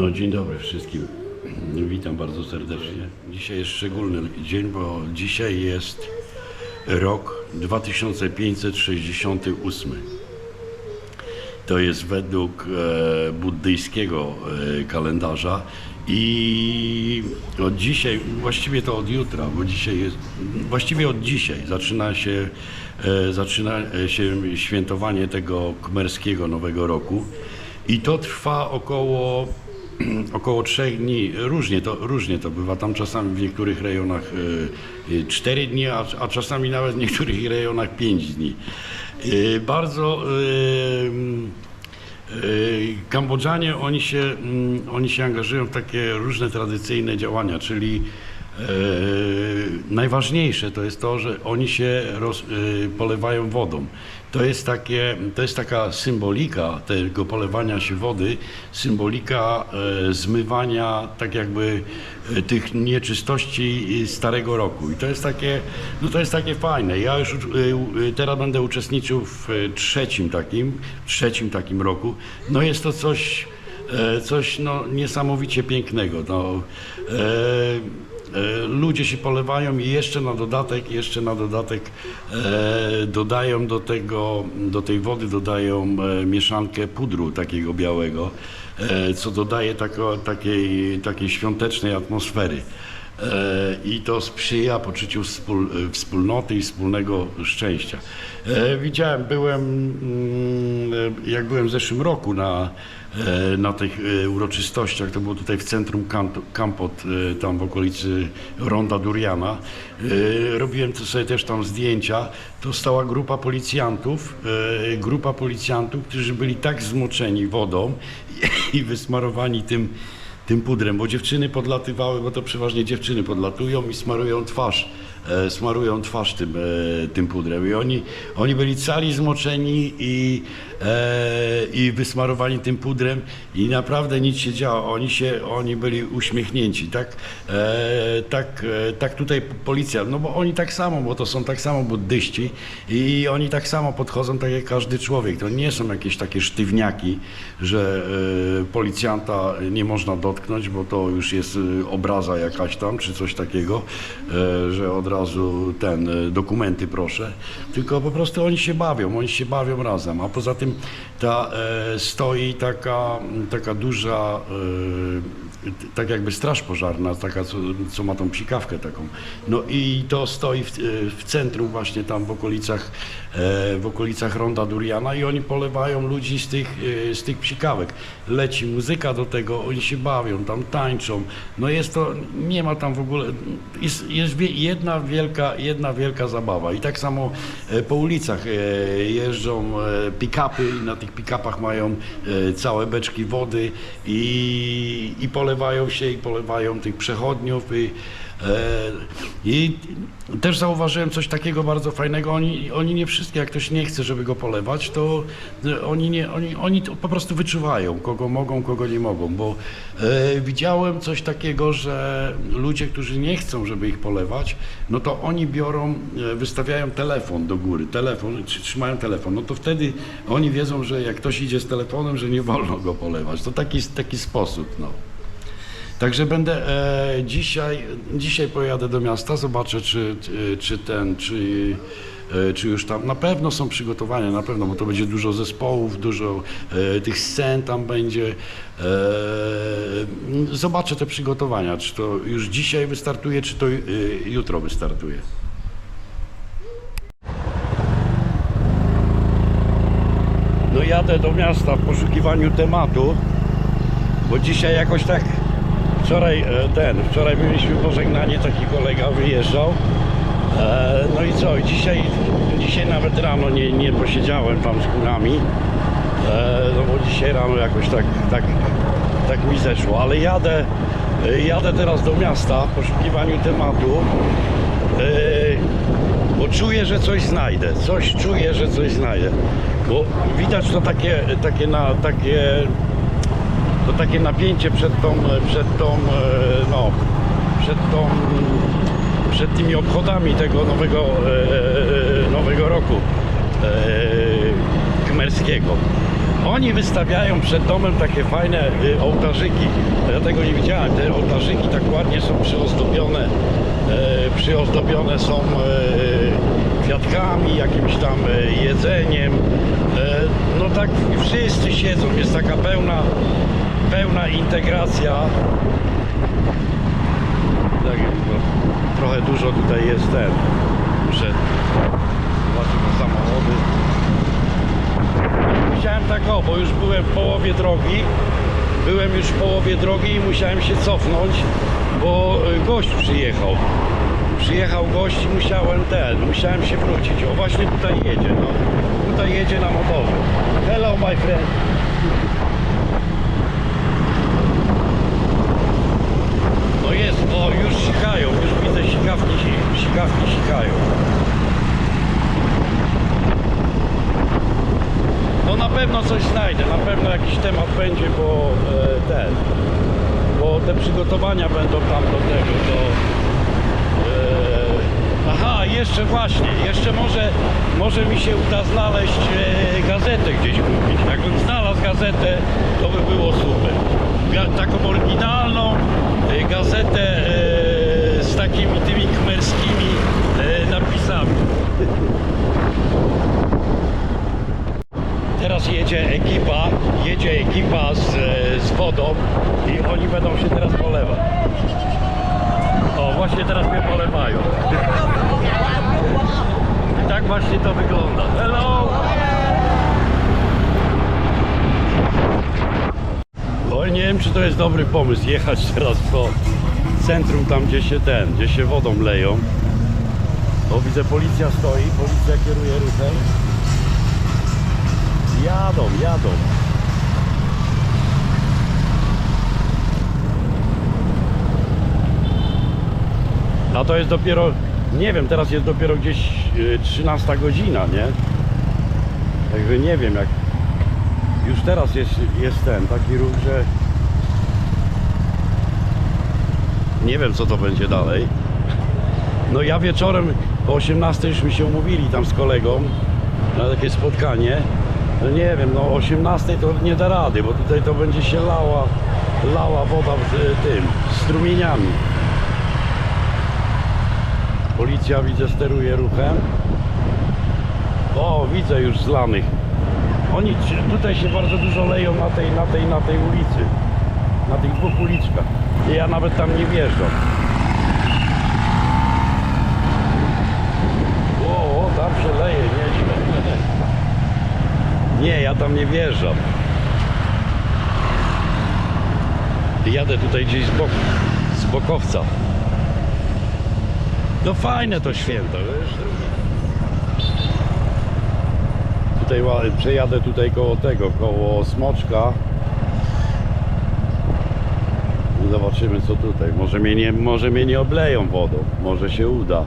No, dzień dobry wszystkim. Witam bardzo serdecznie. Dzisiaj jest szczególny dzień, bo dzisiaj jest rok 2568. To jest według e, buddyjskiego e, kalendarza i od dzisiaj, właściwie to od jutra, bo dzisiaj jest, właściwie od dzisiaj zaczyna się, e, zaczyna się świętowanie tego kmerskiego Nowego Roku i to trwa około około trzech dni. Różnie to, różnie to bywa. Tam czasami w niektórych rejonach y, y, cztery dni, a, a czasami nawet w niektórych rejonach pięć dni. Y, Bardzo Kambodżanie, oni się, oni się angażują w takie różne tradycyjne działania, czyli e, najważniejsze to jest to, że oni się roz, e, polewają wodą. To jest, takie, to jest taka symbolika tego polewania się wody, symbolika e, zmywania tak jakby e, tych nieczystości starego roku. I to jest takie, no to jest takie fajne. Ja już e, e, teraz będę uczestniczył w e, trzecim takim, trzecim takim roku. No jest to coś, e, coś no, niesamowicie pięknego. No, e, E, Ludzie się polewają i jeszcze na dodatek, jeszcze na dodatek e, dodają do tego, do tej wody dodają e, mieszankę pudru takiego białego, e, co dodaje tako, takiej, takiej świątecznej atmosfery. E, I to sprzyja poczuciu wspól, e, wspólnoty i wspólnego szczęścia. E, Widziałem, byłem, mm, e, jak byłem w zeszłym roku na, e, na tych e, uroczystościach, to było tutaj w centrum Kampot, e, tam w okolicy Ronda Duriana. E, Robiłem to sobie też tam zdjęcia. To stała grupa policjantów, e, grupa policjantów, którzy byli tak zmoczeni wodą i wysmarowani tym tym pudrem, bo dziewczyny podlatywały, bo to przeważnie dziewczyny podlatują i smarują twarz, e, smarują twarz tym, e, tym pudrem. I oni, oni byli cali zmoczeni i, e, i wysmarowani tym pudrem i naprawdę nic się działo. Oni, się, oni byli uśmiechnięci. Tak, e, tak, e, tak tutaj policja, no bo oni tak samo, bo to są tak samo buddyści i oni tak samo podchodzą tak jak każdy człowiek. To nie są jakieś takie sztywniaki, że e, policjanta nie można dotknąć, bo to już jest e, obraza jakaś tam, czy coś takiego, e, że od razu ten, e, dokumenty proszę, tylko po prostu oni się bawią, oni się bawią razem, a poza tym ta e, stoi taka, taka duża, e, tak jakby straż pożarna, taka co, co ma tą psikawkę taką, no i to stoi w, w centrum właśnie tam w okolicach, e, w okolicach Ronda Duriana i oni polewają ludzi z tych, e, z tych psikawek. Leci muzyka do tego, oni się bawią, tam tańczą. No jest to, nie ma tam w ogóle, jest, jest jedna wielka, jedna wielka zabawa. I tak samo e, po ulicach jeżdżą pick-upy i na tych pick-upach mają całe beczki wody i, i polewają się i polewają tych przechodniów i E, I też zauważyłem coś takiego bardzo fajnego. Oni, oni nie wszystkie, jak ktoś nie chce, żeby go polewać, to e, oni, nie, oni, oni po prostu wyczuwają, kogo mogą, kogo nie mogą. Bo e, widziałem coś takiego, że ludzie, którzy nie chcą, żeby ich polewać, no to oni biorą, e, wystawiają telefon do góry, telefon, trzymają telefon. No to wtedy oni wiedzą, że jak ktoś idzie z telefonem, że nie wolno go polewać. To taki, taki sposób. No. Także będę e, dzisiaj, dzisiaj pojadę do miasta, zobaczę czy, czy, ten, czy, e, czy już tam, na pewno są przygotowania, na pewno, bo to będzie dużo zespołów, dużo e, tych scen tam będzie. E, zobaczę te przygotowania, czy to już dzisiaj wystartuje, czy to e, jutro wystartuje. No jadę do miasta w poszukiwaniu tematu, bo dzisiaj jakoś tak wczoraj e, ten, wczoraj mieliśmy pożegnanie, taki kolega wyjeżdżał. E, No i co, dzisiaj, dzisiaj nawet rano nie, nie posiedziałem tam z kurami, e, no bo dzisiaj rano jakoś tak, tak, tak mi zeszło, ale jadę, jadę teraz do miasta w poszukiwaniu tematu. Bo czuję, że coś znajdę. Coś czuję, że coś znajdę. Bo widać to takie, takie, na, takie, to takie napięcie przed tą, przed tą, e, no, przed tą, przed tymi obchodami tego nowego, e, nowego roku e, khmerskiego. Oni wystawiają przed domem takie fajne ołtarzyki. Ja tego nie widziałem. Te ołtarzyki tak ładnie są przyozdobione. E, przyozdobione są e, kwiatkami, jakimś tam e, jedzeniem. E, no tak wszyscy siedzą. Jest taka pełna, pełna integracja. Tak, no, trochę dużo tutaj jest ten. Na samochody. Musiałem tak o, bo już byłem w połowie drogi. Byłem już w połowie drogi i musiałem się cofnąć, bo y, gość przyjechał. Przyjechał gość i musiałem ten, musiałem się wrócić. O właśnie tutaj jedzie, no. Tutaj jedzie na motorze. Hello my friend. No jest, już sikają, już widzę sikawki, sikawki sikają. No na pewno coś znajdę, na pewno jakiś temat będzie, bo e, ten, bo te przygotowania będą tam do tego. E, aha, jeszcze właśnie, jeszcze może, może mi się uda znaleźć e, gazetę gdzieś kupić. Jakbym znalazł gazetę, to by było super. Taką oryginalną e, gazetę e, z takimi tymi kmerskimi e, napisami. Teraz jedzie ekipa, jedzie ekipa z, z wodą i oni będą się teraz polewać. O, właśnie teraz mnie polewają. I tak właśnie to wygląda. Hello! Oj, nie wiem czy to jest dobry pomysł jechać teraz po centrum tam gdzie się ten, gdzie się wodą leją. O, widzę policja stoi, policja kieruje ruchem. Jadą, jadą. A to jest dopiero, nie wiem, teraz jest dopiero gdzieś y, 13 godzina, nie? Także nie wiem jak. Już teraz jest, jest ten taki ruch, że nie wiem co to będzie dalej. No ja wieczorem o 18 już mi się umówili tam z kolegą na takie spotkanie. No nie wiem, no o 18 to nie da rady, bo tutaj to będzie się lała, lała woda y, tym, strumieniami. Policja widzę steruje ruchem. O, widzę już zlanych. Oni tutaj się bardzo dużo leją na tej, na tej, na tej ulicy. Na tych dwóch uliczkach. I ja nawet tam nie wjeżdżam. O, o tam się leje nieźle. Nie, ja tam nie wjeżdżam. Jadę tutaj gdzieś z boku, z bokowca. No fajne to święto, wiesz? Tutaj przejadę tutaj koło tego, koło Smoczka. Zobaczymy co tutaj. Może mnie nie, może mnie nie obleją wodą. Może się uda.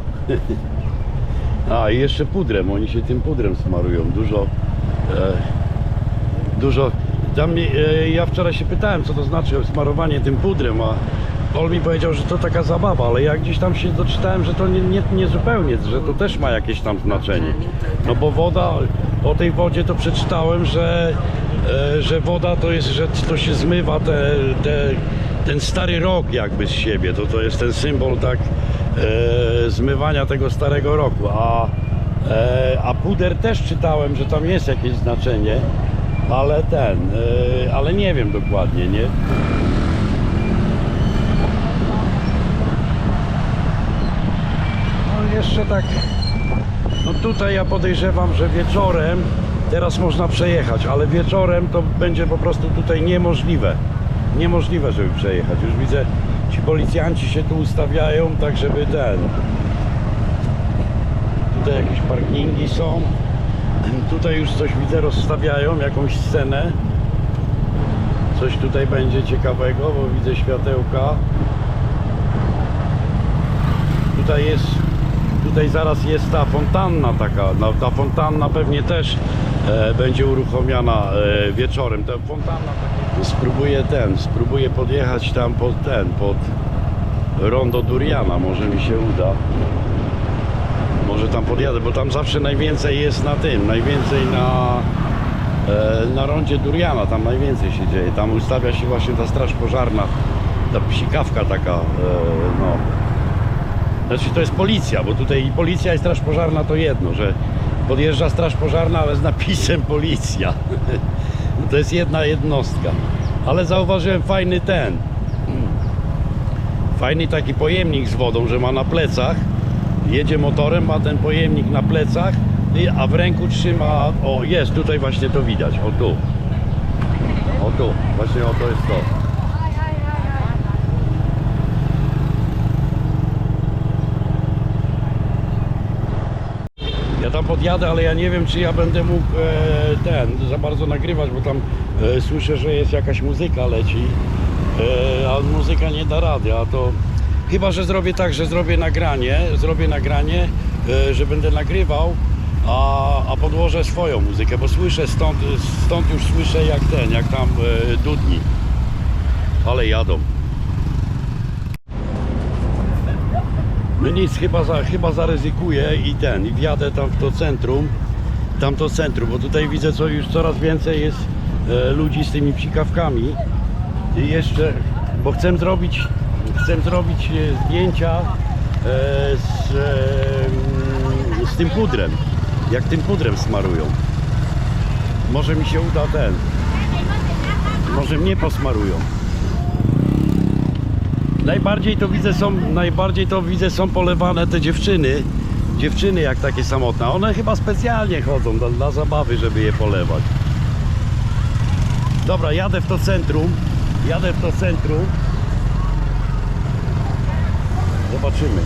A i jeszcze pudrem. Oni się tym pudrem smarują. Dużo. E, dużo. Tam, e, ja wczoraj się pytałem, co to znaczy smarowanie tym pudrem, a on mi powiedział, że to taka zabawa, ale ja gdzieś tam się doczytałem, że to nie, nie, nie zupełnie, że to też ma jakieś tam znaczenie. No bo woda, o tej wodzie to przeczytałem, że, e, że woda to jest, że to się zmywa te, te, ten stary rok jakby z siebie, to, to jest ten symbol tak e, zmywania tego starego roku, a, e, a puder też czytałem, że tam jest jakieś znaczenie, ale ten, e, ale nie wiem dokładnie, nie? No jeszcze tak. No tutaj ja podejrzewam, że wieczorem teraz można przejechać, ale wieczorem to będzie po prostu tutaj niemożliwe. Niemożliwe, żeby przejechać. Już widzę, ci policjanci się tu ustawiają, tak żeby ten. Tutaj jakieś parkingi są. Tutaj już coś widzę, rozstawiają jakąś scenę. Coś tutaj będzie ciekawego, bo widzę światełka. Tutaj jest, tutaj zaraz jest ta fontanna taka, no, ta fontanna pewnie też e, będzie uruchomiona e, wieczorem, ta fontanna taka. Spróbuję ten, spróbuję podjechać tam pod ten, pod rondo Duriana, może mi się uda. Może tam podjadę, bo tam zawsze najwięcej jest na tym, najwięcej na e, na rondzie Duriana, tam najwięcej się dzieje. Tam ustawia się właśnie ta straż pożarna, ta psikawka taka, e, no. Znaczy to jest policja, bo tutaj i policja i straż pożarna to jedno, że podjeżdża straż pożarna, ale z napisem policja. to jest jedna jednostka. Ale zauważyłem fajny ten, fajny taki pojemnik z wodą, że ma na plecach, jedzie motorem, ma ten pojemnik na plecach, a w ręku trzyma, o jest, tutaj właśnie to widać, o tu. O tu, właśnie o to jest to. Ja tam podjadę, ale ja nie wiem, czy ja będę mógł e, ten za bardzo nagrywać, bo tam e, słyszę, że jest jakaś muzyka leci, e, a muzyka nie da rady, a to chyba, że zrobię tak, że zrobię nagranie, zrobię nagranie, e, że będę nagrywał, a, a podłożę swoją muzykę, bo słyszę stąd, stąd już słyszę jak ten, jak tam e, dudni. Ale jadą. No nic, chyba, za, chyba zaryzykuję i ten, i wjadę tam w to centrum, tam to centrum, bo tutaj widzę, co już coraz więcej jest e, ludzi z tymi psikawkami i jeszcze, bo chcę zrobić, chcę zrobić e, zdjęcia e, z, e, z tym pudrem, jak tym pudrem smarują. Może mi się uda ten, może mnie posmarują. Najbardziej to widzę są, najbardziej to widzę są polewane te dziewczyny. Dziewczyny jak takie samotne. One chyba specjalnie chodzą dla, dla zabawy, żeby je polewać. Dobra, jadę w to centrum. Jadę w to centrum. Zobaczymy.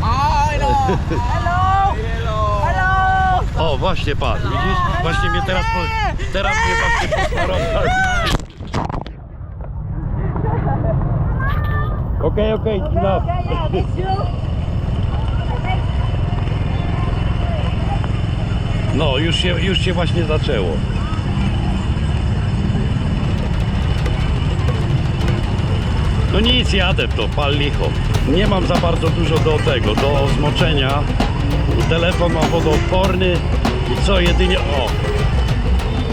Hello! Hello! Hello! O, właśnie pan, widzisz? Właśnie mnie teraz, po, teraz mnie właśnie posmarował. Okej, okej, enough. Yeah, yeah, you. No, już się, już się właśnie zaczęło. No nic, jadę to, pal licho. Nie mam za bardzo dużo do tego, do zmoczenia. Telefon ma wodoodporny i co, jedynie... O!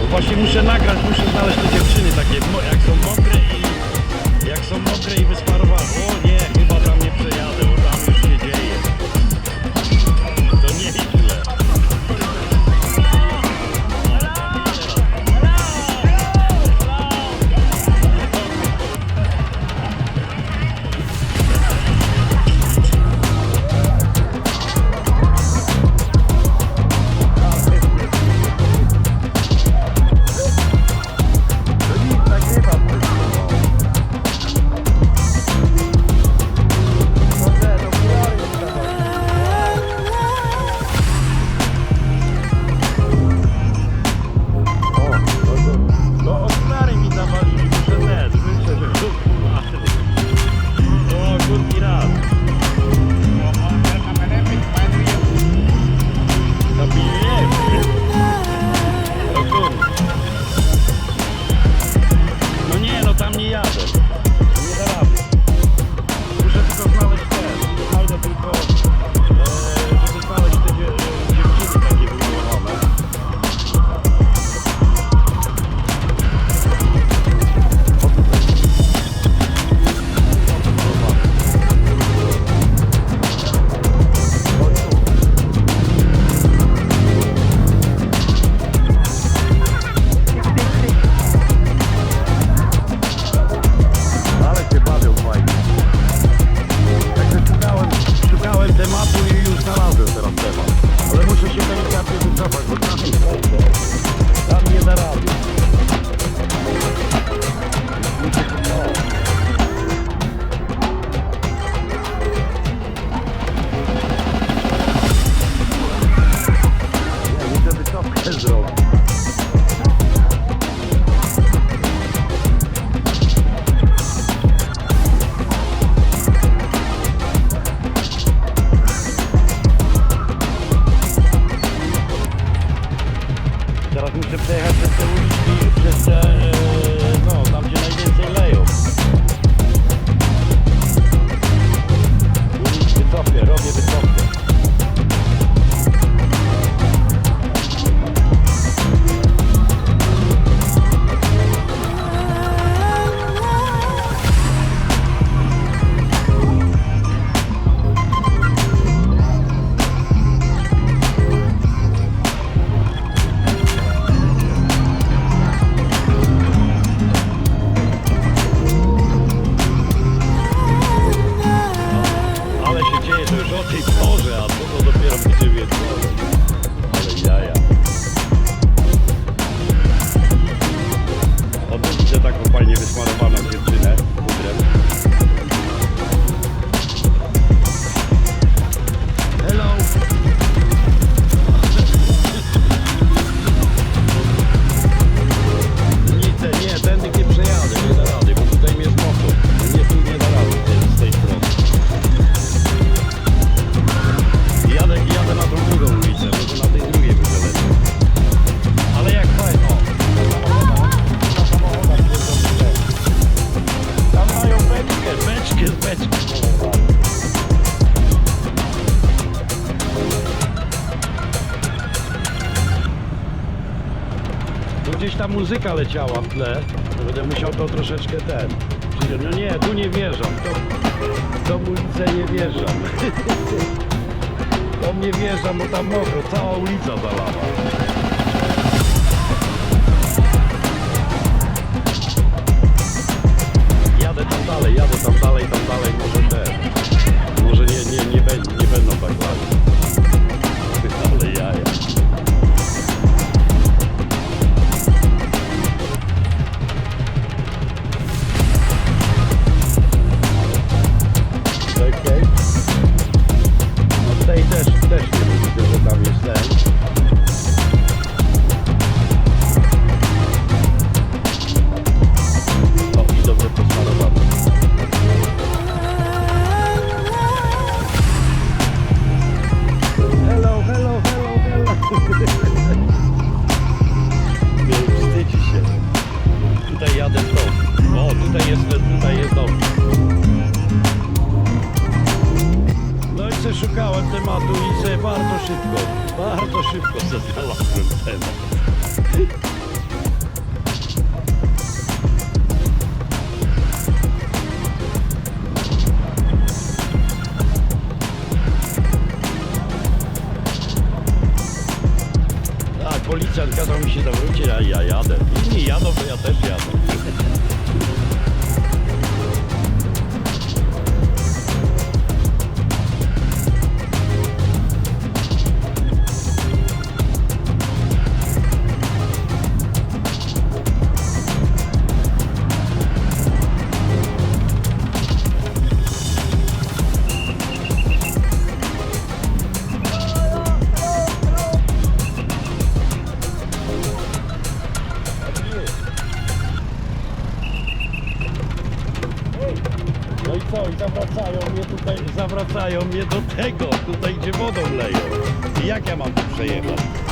Właśnie muszę nagrać, muszę znaleźć te dziewczyny takie, jak są mokre i... Jak są muzyka leciała w tle. to Będę musiał to troszeczkę ten. No nie, tu nie wjeżdżam. To, tą ulicę nie wjeżdżam. Tam nie wjeżdżam, bo tam mokro. Cała ulica zalała. I se bardzo szybko, bardzo szybko znalazłem temat. Tak, policjant kazał mi się zawrócić, a ja jadę. Inni jadą, to ja też jadę. Zawracają mnie do tego, tutaj gdzie wodą leją. I jak ja mam tu przejechać?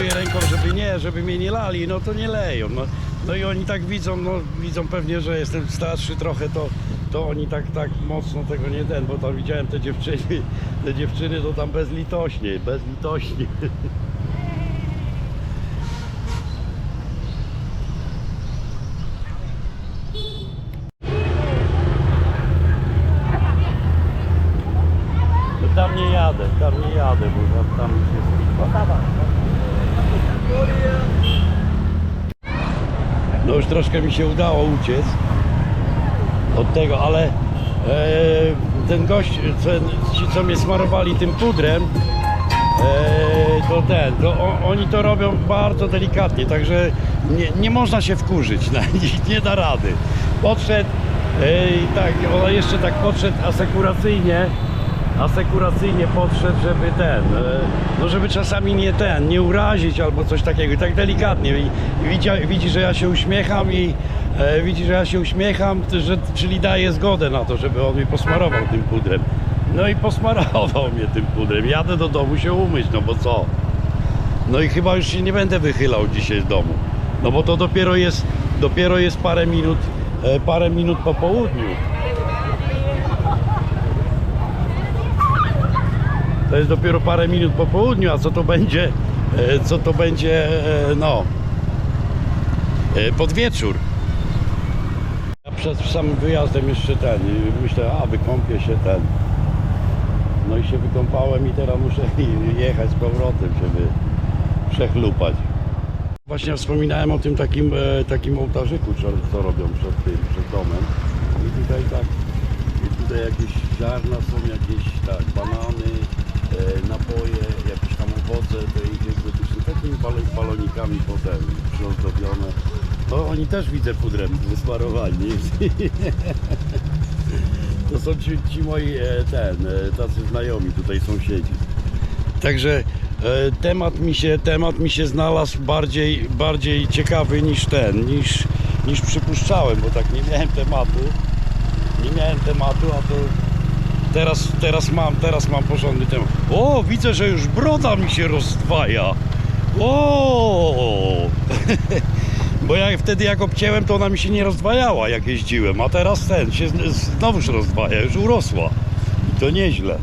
Pokazuję ręką, żeby nie, żeby mnie nie lali, no to nie leją, no. No i oni tak widzą, no widzą pewnie, że jestem starszy trochę, to, to oni tak, tak mocno tego nie ten, bo tam widziałem te dziewczyny, te dziewczyny to tam bezlitośnie, bezlitośnie. No Tam nie jadę, tam nie jadę, bo tam, tam już jest lipa. No już troszkę mi się udało uciec od tego, ale e, ten gość, ten, ci co mnie smarowali tym pudrem, e, to ten, to o, oni to robią bardzo delikatnie, także nie, nie można się wkurzyć na nich, nie da rady. Podszedł, e, tak, on jeszcze tak podszedł asekuracyjnie, asekuracyjnie podszedł, żeby ten, e, no żeby czasami nie ten, nie urazić albo coś takiego, i tak delikatnie i, widzi, widzi, że ja się uśmiecham i e, widzi, że ja się uśmiecham, że, czyli daje zgodę na to, żeby on mi posmarował tym pudrem. No i posmarował mnie tym pudrem. Jadę do domu się umyć, no bo co? No i chyba już się nie będę wychylał dzisiaj z domu. No bo to dopiero jest, dopiero jest parę minut, e, parę minut po południu. To jest dopiero parę minut po południu, a co to będzie, e, co to będzie, e, no, e, pod wieczór. Ja przed samym wyjazdem jeszcze ten, myślę, a wykąpię się ten. No i się wykąpałem i teraz muszę jechać z powrotem, żeby przechlupać. Właśnie wspominałem o tym takim, takim ołtarzyku, co, robią przed tym, przed domem. I tutaj tak, i tutaj jakieś ziarna są, jakieś tak, banany, napoje, jakieś tam owoce, te egzotyczne, takimi balo- balonikami potem przyozdobione. No oni też widzę pudrem wysmarowani. To są ci, ci moi e, ten, e, tacy znajomi tutaj sąsiedzi. Także e, temat mi się, temat mi się znalazł bardziej, bardziej ciekawy niż ten, niż, niż przypuszczałem, bo tak nie miałem tematu. Nie miałem tematu, a to teraz, teraz mam, teraz mam porządny temat. O, widzę, że już broda mi się rozdwaja. O! Bo ja wtedy jak obcięłem, to ona mi się nie rozdwajała jak jeździłem, a teraz ten się znowuż rozdwaja, już urosła. I to nieźle.